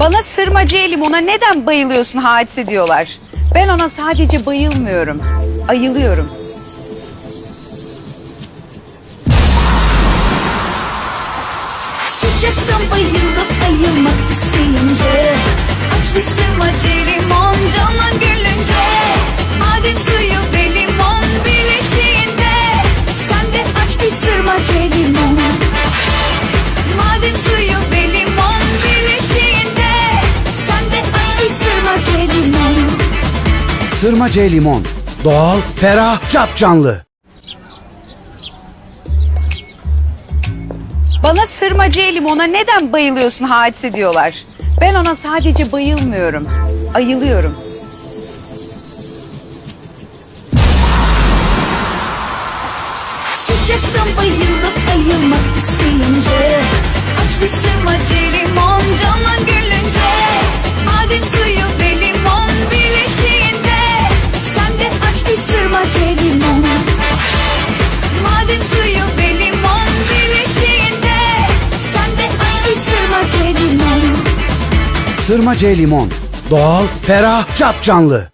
Bana sırmacıya limona neden bayılıyorsun hadise diyorlar. Ben ona sadece bayılmıyorum. Ayılıyorum. Sıcaktan bayılıp ayılmak isteyince Aç bir sırmacı Sırma C limon. Doğal, ferah, capcanlı. Bana sırmacıya limona neden bayılıyorsun hadise diyorlar. Ben ona sadece bayılmıyorum. Ayılıyorum. Sıcaktan bayılıp ayılmak isteyince Aç bir sırmacı limon canlan gülünce Maden suyu Sırma C limon. Doğal, ferah, capcanlı.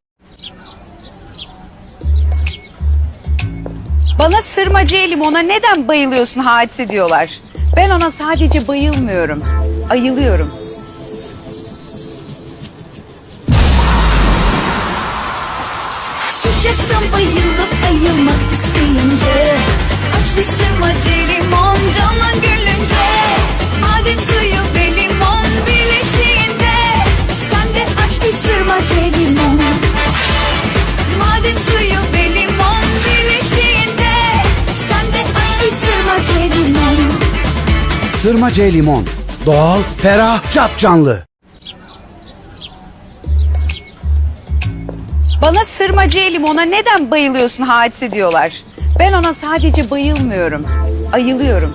Bana sırmacıya limona neden bayılıyorsun hadise diyorlar. Ben ona sadece bayılmıyorum. Ayılıyorum. Sıcaktan bayılıp ayılmak isteyince Aç bir sırmacı limon Maden suyu ve limon birleştiğinde bir Sırma. Doğal, ferah, capcanlı. Bana sırmacıya limona neden bayılıyorsun hadise diyorlar. Ben ona sadece bayılmıyorum. Ayılıyorum.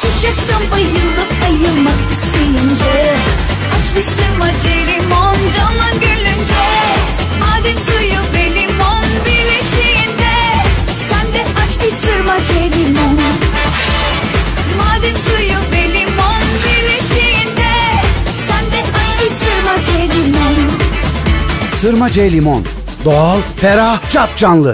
Sıcaktan bayılıp ayılmak isteyince Aç bir sırmacı limon canlan gülünce Maden suyu ve limon birleştiğinde Sen de aç bir sırmacı limon Maden suyu ve limon birleştiğinde Sen de aç bir sırmacı limon Sırma C limon. Doğal, ferah, capcanlı.